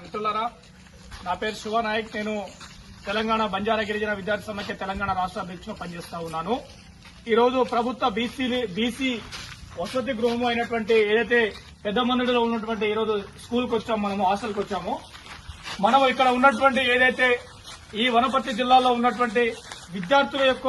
మిత్రులారా నా పేరు శివ నాయక్. నేను తెలంగాణ బంజారా గిరిజన విద్యార్థి సమైక్య తెలంగాణ రాష్ట్ర అధ్యక్షుడు పనిచేస్తా ఉన్నాను. ఈ రోజు ప్రభుత్వ బీసీ బీసీ వసతి గృహం అయినటువంటి ఏదైతే పెద్ద మందుడిలో ఉన్నటువంటి ఈ రోజు స్కూల్కి వచ్చాము మనము హాస్టల్కి వచ్చాము. మనం ఇక్కడ ఉన్నటువంటి ఏదైతే ఈ వనపర్తి జిల్లాలో ఉన్నటువంటి విద్యార్థుల యొక్క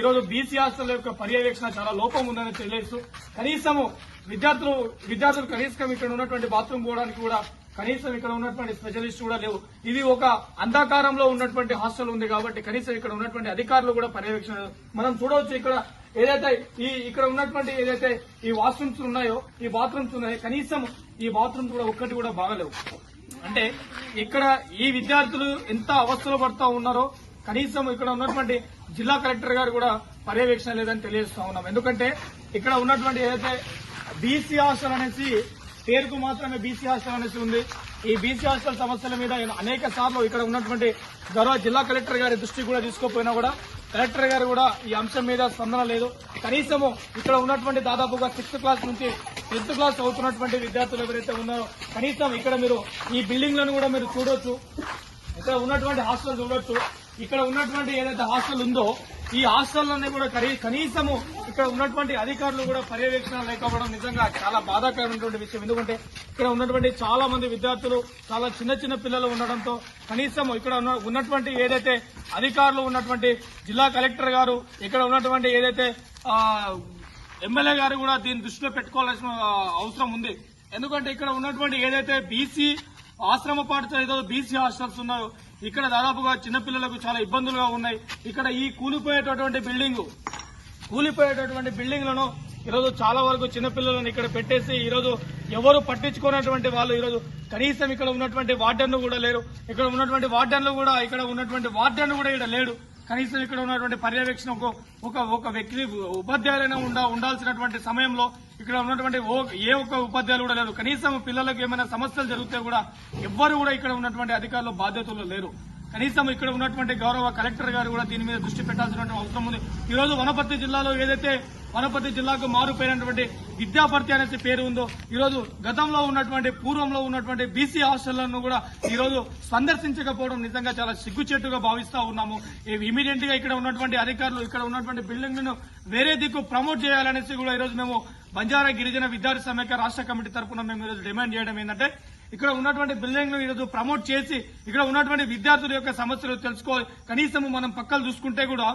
ఈరోజు బీసీ హాస్టల్ యొక్క పర్యవేక్షణ చాలా లోపం ఉందని తెలియదు కనీసము విద్యార్థులు విద్యార్థులు కనీసం ఇక్కడ ఉన్నటువంటి బాత్రూమ్ పోవడానికి కూడా కనీసం ఇక్కడ ఉన్నటువంటి స్పెషలిస్ట్ కూడా లేవు. ఇది ఒక అంధకారంలో ఉన్నటువంటి హాస్టల్ ఉంది కాబట్టి కనీసం ఇక్కడ ఉన్నటువంటి అధికారులు కూడా పర్యవేక్షణ మనం చూడవచ్చు ఇక్కడ ఏదైతే ఈ ఇక్కడ ఉన్నటువంటి ఏదైతే ఈ వాష్రూమ్స్ ఉన్నాయో ఈ బాత్రూమ్స్ ఉన్నాయో. కనీసం ఈ బాత్రూమ్స్ కూడా ఒక్కటి కూడా బాగలేవు. అంటే ఇక్కడ ఈ విద్యార్థులు ఎంత అవస్థలు పడుతూ ఉన్నారో కనీసం ఇక్కడ ఉన్నటువంటి జిల్లా కలెక్టర్ గారు కూడా పర్యవేక్షణ లేదని తెలియజేస్తా ఉన్నాం. ఎందుకంటే ఇక్కడ ఉన్నటువంటి ఏదైతే బీసీ హాస్టల్ అనేసి పేరుకు మాత్రమే బీసీ హాస్టల్ అనేసి ఉంది. ఈ బీసీ హాస్టల్ సమస్యల మీద అనేక సార్లు ఇక్కడ ఉన్నటువంటి గౌరవ జిల్లా కలెక్టర్ గారి దృష్టికి కూడా తీసుకోపోయినా కూడా కలెక్టర్ గారు కూడా ఈ అంశం మీద స్పందన లేదు. కనీసము ఇక్కడ ఉన్నటువంటి దాదాపుగా సిక్స్త్ క్లాస్ నుంచి టెన్త్ క్లాస్ అవుతున్నటువంటి విద్యార్థులు ఎవరైతే ఉన్నారో కనీసం ఇక్కడ మీరు ఈ బిల్డింగ్లను కూడా మీరు చూడొచ్చు. ఇక్కడ ఉన్నటువంటి హాస్టల్ చూడొచ్చు. ఇక్కడ ఉన్నటువంటి ఏదైతే హాస్టల్ ఉందో ఈ హాస్టల్లోనే కూడా కనీ- కనీసము ఇక్కడ ఉన్నటువంటి అధికారులు కూడా పర్యవేక్షణ లేకపోవడం నిజంగా చాలా బాధాకరమైనటువంటి విషయం. ఎందుకంటే ఇక్కడ ఉన్నటువంటి చాలా మంది విద్యార్థులు చాలా చిన్న చిన్న పిల్లలు ఉండడంతో కనీసం ఇక్కడ ఉన్న- ఉన్నటువంటి ఏదైతే అధికారులు ఉన్నటువంటి జిల్లా కలెక్టర్ గారు ఇక్కడ ఉన్నటువంటి ఏదైతే ఎమ్మెల్యే గారు కూడా దీన్ని దృష్టిలో పెట్టుకోవాల్సిన అవసరం ఉంది. ఎందుకంటే ఇక్కడ ఉన్నటువంటి ఏదైతే బీసీ ఆశ్రమ పాఠశాల ఏదో బీసీ హాస్టల్స్ ఉన్నాయో ఇక్కడ దాదాపుగా చిన్నపిల్లలకు చాలా ఇబ్బందులుగా ఉన్నాయి. ఇక్కడ ఈ కూలిపోయేటటువంటి బిల్డింగ్ కూలిపోయేటటువంటి బిల్డింగ్లను ఈరోజు చాలా వరకు చిన్నపిల్లలను ఇక్కడ పెట్టేసి ఈరోజు ఎవరు పట్టించుకున్నటువంటి వాళ్ళు ఈరోజు కనీసం ఇక్కడ ఉన్నటువంటి వార్డెన్లు కూడా లేరు. ఇక్కడ ఉన్నటువంటి వార్డెన్లు కూడా ఇక్కడ ఉన్నటువంటి వార్డెన్ కూడా ఇక్కడ లేడు. కనీసం ఇక్కడ ఉన్నటువంటి పర్యవేక్షణ ఒక- ఒక వ్యక్తి ఉపాధ్యాయులైనా ఉండా ఉండాల్సినటువంటి సమయంలో ఇక్కడ ఉన్నటువంటి ఓ- ఏ ఒక్క ఉపాధ్యాయులు కూడా లేరు. కనీసం పిల్లలకు ఏమైనా సమస్యలు జరిగితే కూడా ఎవ్వరు కూడా ఇక్కడ ఉన్నటువంటి అధికారులు బాధ్యతలు లేరు. కనీసం ఇక్కడ ఉన్నటువంటి గౌరవ కలెక్టర్ గారు కూడా దీని మీద దృష్టి పెట్టాల్సినటువంటి అవసరం ఉంది. ఈ రోజు వనపర్తి జిల్లాలో ఏదైతే వనపర్తి జిల్లాకు మారుపోయినటువంటి విద్యాపర్తి అనేసి పేరు ఉందో ఈరోజు గతంలో ఉన్నటువంటి పూర్వంలో ఉన్నటువంటి బీసీ హాస్టళ్ళను కూడా ఈరోజు సందర్శించకపోవడం నిజంగా చాలా సిగ్గుచేటుగా భావిస్తా ఉన్నాము. ఇమీడియట్గా ఇక్కడ ఉన్నటువంటి అధికారులు ఇక్కడ ఉన్నటువంటి బిల్డింగ్లను వేరే దిక్కు ప్రమోట్ చేయాలనేసి కూడా ఈ రోజు మేము బంజారా గిరిజన విద్యార్థి సమైక్య రాష్ట్ర కమిటీ తరఫున మేము ఈరోజు డిమాండ్ చేయడం ఏంటంటే ఇక్కడ ఉన్నటువంటి బిల్డింగ్ ఈరోజు ప్రమోట్ చేసి ఇక్కడ ఉన్నటువంటి విద్యార్థుల యొక్క సమస్యలు తెలుసుకోవాలి. కనీసం మనం పక్కలు చూసుకుంటే కూడా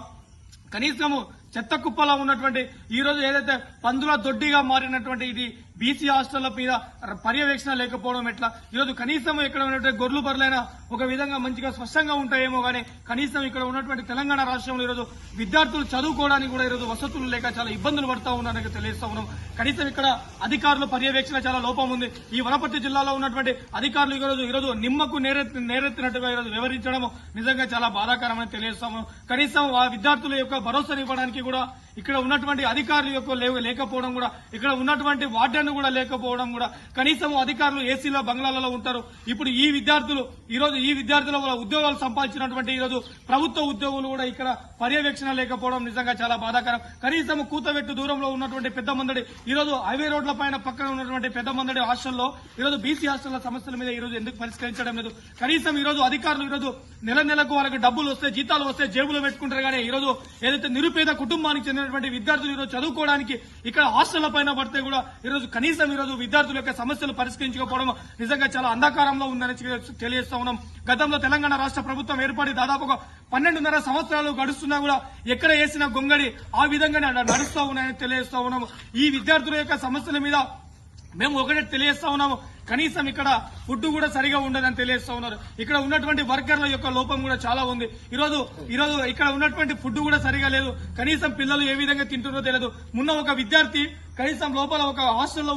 కనీసము చెత్త కుప్పలా ఉన్నటువంటి ఈ రోజు ఏదైతే పందుల దొడ్డిగా మారినటువంటి ఇది బీసీ హాస్టళ్ళ మీద పర్యవేక్షణ లేకపోవడం ఎట్లా? ఈరోజు కనీసం ఇక్కడ ఉన్నటువంటి గొర్రెలు బర్రెలైనా ఒక విధంగా మంచిగా స్పష్టంగా ఉంటాయేమో కానీ కనీసం ఇక్కడ ఉన్నటువంటి తెలంగాణ రాష్ట్రంలో ఈరోజు విద్యార్థులు చదువుకోవడానికి కూడా ఈరోజు వసతులు లేక చాలా ఇబ్బందులు పడతా ఉన్నారని తెలియజేస్తా ఉన్నాం. కనీసం ఇక్కడ అధికారుల పర్యవేక్షణ చాలా లోపం ఉంది. ఈ వనపర్తి జిల్లాలో ఉన్నటువంటి అధికారులు ఈరోజు ఈరోజు నిమ్మకు నేరెత్తి నేరెత్తినట్టుగా ఈరోజు వివరించడం నిజంగా చాలా బాధాకరమని తెలియజేస్తాము కనీసం ఆ విద్యార్థుల యొక్క భరోసా ఇవ్వడానికి కూడా ఇక్కడ ఉన్నటువంటి అధికారులు యొక్క లేవు- లేకపోవడం కూడా ఇక్కడ ఉన్నటువంటి వార్డెన్ కూడా లేకపోవడం కూడా కనీసం అధికారులు ఏసీలో బంగ్లాలలో ఉంటారు ఇప్పుడు ఈ విద్యార్థులు ఈ రోజు ఈ విద్యార్థుల వల్ల ఉద్యోగాలు సంపాదించినటువంటి ఈ రోజు ప్రభుత్వ ఉద్యోగులు కూడా ఇక్కడ పర్యవేక్షణ లేకపోవడం నిజంగా చాలా బాధాకరం కనీసం కూతవెట్టు దూరంలో ఉన్నటువంటి పెద్ద మందడి ఈ రోజు హైవే రోడ్ల పైన పక్కన ఉన్నటువంటి పెద్ద మందడి హాస్టల్లో ఈ రోజు బీసీ హాస్టల్ల సమస్యల మీద ఈ రోజు ఎందుకు పరిష్కరించడం లేదు కనీసం ఈ రోజు అధికారులు ఈ రోజు నెల నెలకు వాళ్ళకి డబ్బులు వస్తే జీతాలు వస్తే జేబులో పెట్టుకుంటారు కానీ ఈ రోజు ఏదైతే నిరుపేద కుటుంబానికి చెందినటువంటి విద్యార్థులు ఈ రోజు చదువుకోవడానికి ఇక్కడ హాస్టళ్ళ పైన పడితే కూడా ఈ రోజు కనీసం ఈరోజు విద్యార్థుల యొక్క సమస్యలు పరిష్కరించకపోవడం నిజంగా చాలా అంధకారంలో ఉందని తెలియజేస్తా ఉన్నాం. గతంలో తెలంగాణ రాష్ట్ర ప్రభుత్వం ఏర్పడి దాదాపుగా పన్నెండున్నర సంవత్సరాలు గడుస్తున్నా కూడా ఎక్కడ వేసిన గొంగడి ఆ విధంగానే నడుస్తూ ఉన్నాయని తెలియజేస్తా ఉన్నాము ఈ విద్యార్థుల యొక్క సమస్యల మీద మేము ఒకటే తెలియస్తా ఉన్నాము. కనీసం ఇక్కడ ఫుడ్ కూడా సరిగా ఉండదని తెలియజేస్తా ఉన్నారు. ఇక్కడ ఉన్నటువంటి వర్కర్ల యొక్క లోపం కూడా చాలా ఉంది. ఈరోజు ఈరోజు ఇక్కడ ఉన్నటువంటి ఫుడ్ కూడా సరిగా లేదు. కనీసం పిల్లలు ఏ విధంగా తింటున్నారో తెలియదు. మొన్న ఒక విద్యార్థి కనీసం లోపల ఒక హాస్టల్లో